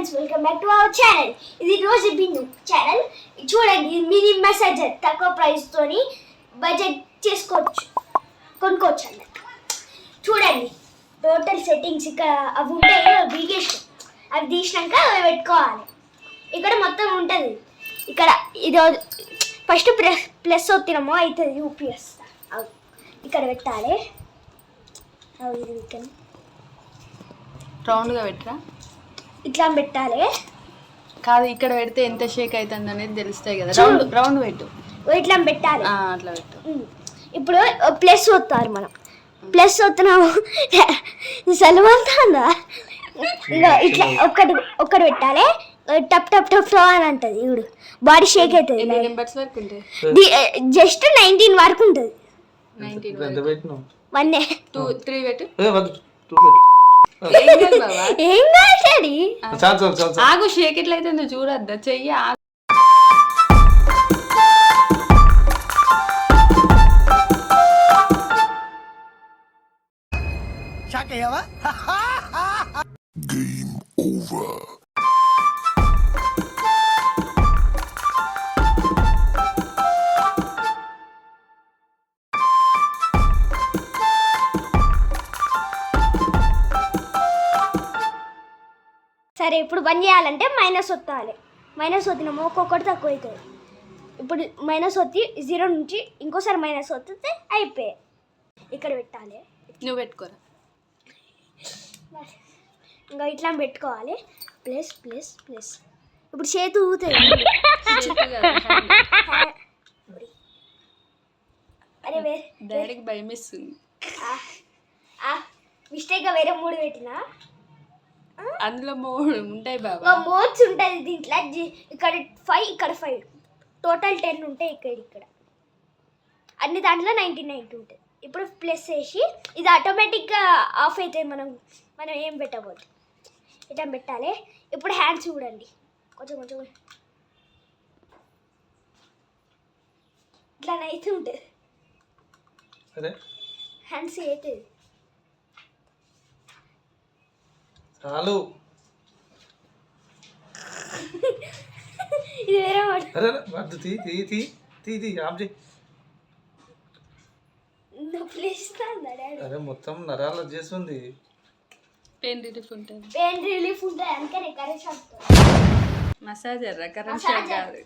Friends welcome back to our channel ఇది రోజు బిందు channel చూడండి ఇది మినీ మెసేజర్ తక్కువ ప్రైస్ తోని బడ్జెట్ చేసుకోవచ్చు కొనుక్కోవచ్చు అన్నట్టు చూడండి టోటల్ సెట్టింగ్స్ ఇక్కడ అవి ఉంటాయి అవి అవి తీసినాక అవి పెట్టుకోవాలి. ఇక్కడ మొత్తం ఉంటుంది. ఇక్కడ ఇది ఫస్ట్ ప్లస్ ప్లస్ వత్తినమో అవుతుంది యూపీఎస్ ఇక్కడ పెట్టాలి. అవి ఇది రౌండ్గా పెట్టరా? ఇట్లా పెట్టాలి. కాదు ఇక్కడ పెడితే ఎంత షేక్ అవుతుంది అనేది తెలుస్తాయి కదా. రౌండ్ రౌండ్ పెట్టు. ఇట్లా పెట్టాలి. అట్లా పెట్టు. ఇప్పుడు ప్లస్ వస్తారు మనం. ప్లస్ వస్తున్నాము ఇంకా ఇట్లా ఒక్కటి ఒక్కటి పెట్టాలి. టప్ టప్ టప్ టప్ అని అంటది. ఇప్పుడు బాడీ షేక్ ఎన్ని అవుతుంది జస్ట్ నైన్టీన్ వరకు ఉంటుంది. వన్ టూ త్రీ పెట్టు. ఏ కాదు చాలు చాలు చాలు చాలు. ఆగు షేక్ ఎట్లయితే నువ్వు చూడద్దా. చెయ్యి ఆగు. సరే ఇప్పుడు బంద్ చేయాలంటే మైనస్ వత్తాలి మైనస్ వత్తినాము ఒక్కొక్కటి తక్కువ అవుతుంది. ఇప్పుడు మైనస్ వత్తి జీరో నుంచి ఇంకోసారి మైనస్ వత్తితే అయిపోయాయి ఇక్కడ పెట్టాలి. నువ్వు పెట్టుకోరా. ఇంకా ఇట్లా పెట్టుకోవాలి. ప్లస్ ప్లస్ ప్లస్ ఇప్పుడు చేతి hand. అరే డాడీకి భయం మిస్టేక్గా వేరే మూడు పెట్టినా? అందులో మూడు ఉంటాయి బాబా. మోడ్స్ ఉంటుంది దీంట్లో. ఇక్కడ ఫైవ్ ఇక్కడ ఫైవ్. టోటల్ టెన్ ఉంటాయి ఇక్కడ ఇక్కడ. అన్ని దాంట్లో నైంటీ నైన్టీ ఉంటుంది ఇప్పుడు ప్లస్ వేసి ఇది ఆటోమేటిక్గా ఆఫ్ అవుతుంది మనం మనం ఏం పెట్టబోదు. ఇట్లా పెట్టాలి. ఇప్పుడు హ్యాండ్స్ చూడండి. కొంచెం కొంచెం. ఇట్లా అయితే ఉంటుంది. సరే హ్యాండ్స్ అవుతుంది చాలు ఇది వేరే మాట అరే వద్దు తీ తీ తీ అరే మొత్తం నరాలు చేస్తుంది. పెయిన్ రిలీఫ్ ఉంటుంది. పెయిన్ రిలీఫ్ ఉంటుంది అందుకనే కరెక్ట్ మసాజర్ రా కరెంట్ షాక్ కాదు